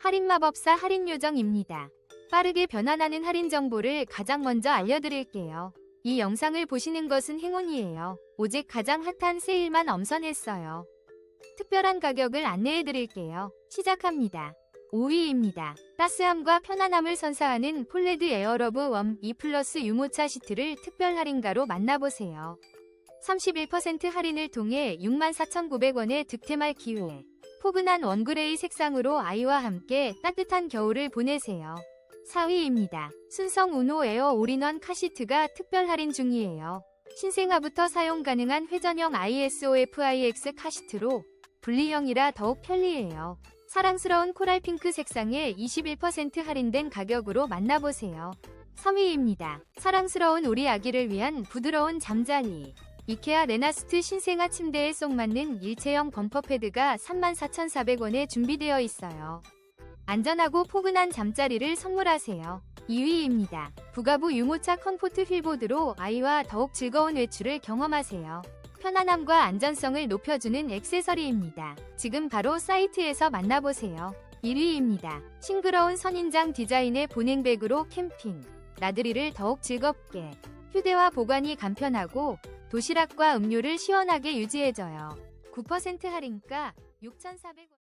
할인마법사 할인요정입니다. 빠르게 변환하는 할인 정보를 가장 먼저 알려드릴게요. 이 영상을 보시는 것은 행운이에요. 오직 가장 핫한 세일만 엄선했어요. 특별한 가격을 안내해드릴게요. 시작합니다. 5위입니다. 따스함과 편안함을 선사하는 폴레드 에어러브 웜 2 플러스 유모차 시트를 특별 할인가로 만나보세요. 31% 할인을 통해 64,900원의 득템할 기회. 포근한 원그레이 색상으로 아이와 함께 따뜻한 겨울을 보내세요. 4위입니다. 순성 우노 에어 올인원 카시트가 특별 할인 중이에요. 신생아부터 사용 가능한 회전형 ISOFIX 카시트로 분리형이라 더욱 편리해요. 사랑스러운 코랄 핑크 색상에 21% 할인된 가격으로 만나보세요. 3위입니다. 사랑스러운 우리 아기를 위한 부드러운 잠자리. 이케아 레나스트 신생아 침대에 쏙 맞는 일체형 범퍼 패드가 34,400원에 준비되어 있어요. 안전하고 포근한 잠자리를 선물하세요. 2위입니다. 부가부 유모차 컴포트 휠보드로 아이와 더욱 즐거운 외출을 경험하세요. 편안함과 안전성을 높여주는 액세서리입니다. 지금 바로 사이트에서 만나보세요. 1위입니다. 싱그러운 선인장 디자인의 보냉백으로 캠핑. 나들이를 더욱 즐겁게. 휴대와 보관이 간편하고 도시락과 음료를 시원하게 유지해줘요. 9% 할인가 6,400원.